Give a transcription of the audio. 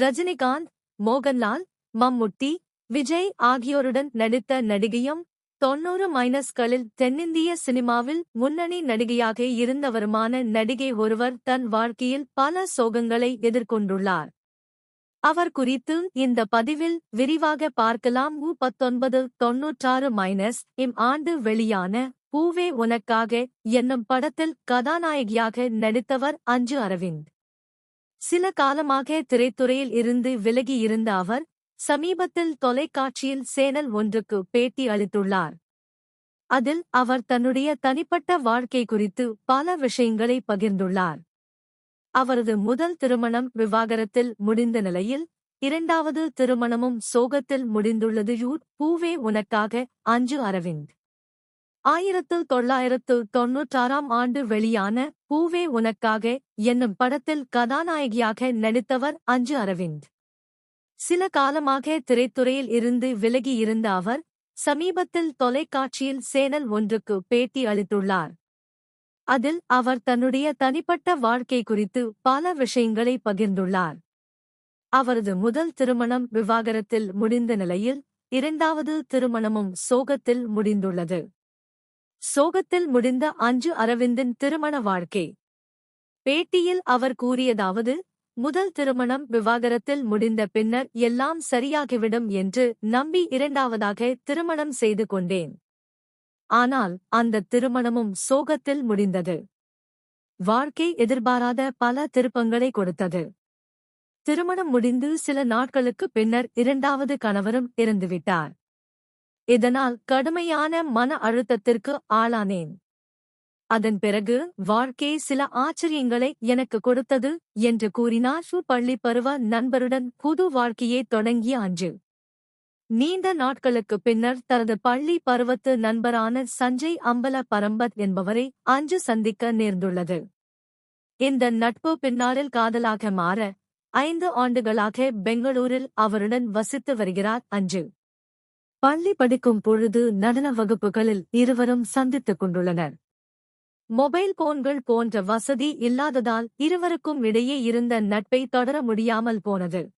ரஜினிகாந்த் மோகன்லால் மம்முட்டி விஜய் ஆகியோருடன் நடித்த நடிகையும் தொன்னூறு மைனஸ்களில் தென்னிந்திய சினிமாவில் முன்னணி நடிகையாக இருந்தவருமான நடிகை ஒருவர் தன் வாழ்க்கையில் பல சோகங்களை எதிர்கொண்டுள்ளார். அவர் குறித்து இந்த பதிவில் விரிவாக பார்க்கலாம். உ பத்தொன்பது தொன்னூற்றாறு மைனஸ் இம் ஆண்டு வெளியான பூவே உனக்காக என்னும் படத்தில் கதாநாயகியாக நடித்தவர் அஞ்சு அரவிந்த். சில காலமாக திரைத்துறையில் இருந்து விலகி இருந்த அவர் சமீபத்தில் தொலைக்காட்சியில் சேனல் ஒன்றுக்கு பேட்டி அளித்துள்ளார். அதில் அவர் தன்னுடைய தனிப்பட்ட வாழ்க்கை குறித்து பல விஷயங்களை பகிர்ந்துள்ளார். அவரது முதல் திருமணம் விவாகரத்தில் முடிந்த நிலையில் இரண்டாவது திருமணமும் சோகத்தில் முடிந்துள்ளது. யூர் பூவே உனக்காக அஞ்சு அரவிந்த். ஆயிரத்து தொள்ளாயிரத்து தொன்னூற்றாறாம் ஆண்டு வெளியான பூவே உனக்காக என்னும் படத்தில் கதாநாயகியாக நடித்தவர் அஞ்சு அரவிந்த். சில காலமாக திரைத்துறையில் இருந்து விலகி இருந்த அவர் சமீபத்தில் தொலைக்காட்சியில் சேனல் ஒன்றுக்கு பேட்டி அளித்துள்ளார். அதில் அவர் தன்னுடைய தனிப்பட்ட வாழ்க்கை குறித்து பல விஷயங்களை பகிர்ந்துள்ளார். அவரது முதல் திருமணம் விவாகரத்தில் முடிந்த நிலையில் இரண்டாவது திருமணமும் சோகத்தில் முடிந்துள்ளது. சோகத்தில் முடிந்த அஞ்சு அரவிந்தின் திருமண வாழ்க்கை. பேட்டியில் அவர் கூறியதாவது முதல் திருமணம் விவாகரத்தில் முடிந்த பின்னர் எல்லாம் சரியாகிவிடும் என்று நம்பி இரண்டாவதாக திருமணம் செய்து கொண்டேன். ஆனால் அந்த திருமணமும் சோகத்தில் முடிந்தது. வாழ்க்கை எதிர்பாராத பல திருப்பங்களை கொடுத்தது. திருமணம் முடிந்து சில நாட்களுக்கு பின்னர் இரண்டாவது கணவரும் இறந்துவிட்டார். இதனால் கடுமையான மன அழுத்தத்திற்கு ஆளானேன். அதன் பிறகு வாழ்க்கை சில ஆச்சரியங்களை எனக்கு கொடுத்தது என்று கூறினார் சு பள்ளி பருவ நண்பருடன் புது வாழ்க்கையை தொடங்கிய அஞ்சு. நீண்ட நாட்களுக்கு பின்னர் தனது பள்ளி பருவத்து நண்பரான சஞ்சய் அம்பல பரம்பத் என்பவரை அஞ்சு சந்திக்க நேர்ந்துள்ளது. இந்த நட்பு பின்னாளில் காதலாக மாற ஐந்து ஆண்டுகளாக பெங்களூரில் அவருடன் வசித்து வருகிறார் அஞ்சு. பள்ளி படிக்கும் பொழுது நடன வகுப்புகளில் இருவரும் சந்தித்துக் கொண்டுள்ளனர். மொபைல் போன்கள் போன்ற வசதி இல்லாததால் இருவருக்கும் இடையே இருந்த நட்பை தொடர முடியாமல் போனது.